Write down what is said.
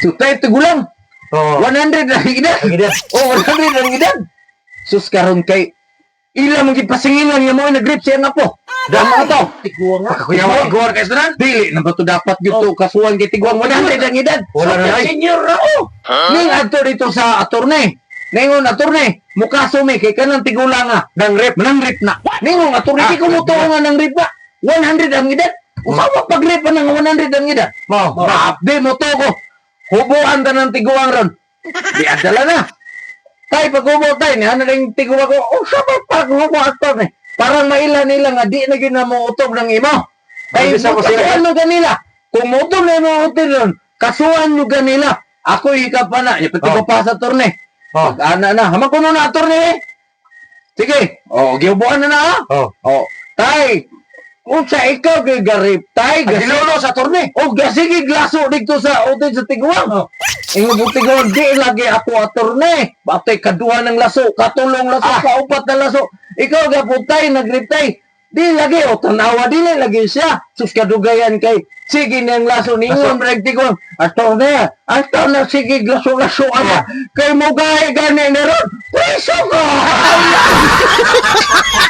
So tayo tigulang. Oo. 100 lang edad. Ang edad. Oh, 100 lang edad. Sus karon kay ila mong gipasingilan nga mo nagrip siya nga po. Dama to. Tiguang nga. Kuya mo tiguan kay sunan. Dili na ba to dapat gyud to kasuhan kay tiguang 100 ang edad. Wala na, ay. Senior ra oh. Ning adto dito sa attorney. Ningon attorney, mukaso mi kay kanang tigulang nga nang rip, nang rip na. Ningon attorney Ah, di ko mo nga nang rip na. 100 ang edad. Usawa pag rip pa ng 100 ang edad. Mo. Grabe mo to ko. Hubuan ta ng tiguang ron. Di adala na. Tay, pag hubo tay, ni ano rin tiguang ko, oh, sa pa pag hubo aktor ni. Parang maila nila nga, di na gina mo utog ng imo. Tay, Bisa ko kasuhan mo ganila. Kung utog na mo utog ron, kasuhan nyo ganila. Ako hikap pa na, ipati ko Oh. pa sa turne. Oh. Ana na, hamang ko na turne eh. Sige, oh, giubuan na na ha. Oh. Oh, tay, kung sa ikaw kay garip, tay, Ang gasi- ginulo sa turne. Oh, gasigi glaso dito sa utin sa tiguang. Oh. Ingo mo tiguang, di lagi ako atorne. Batay kaduha ng laso, katulong laso, Ah. kaupat na laso. Ikaw gaputay, nagriptay. Di lagi, o tanawa, di lagi siya. Sus kadugayan kay, sige niyang laso, ningon reg tiguang. Atorne, ato na sige glaso-laso ana. Kay mo gaya gani na ron. Pweso ko!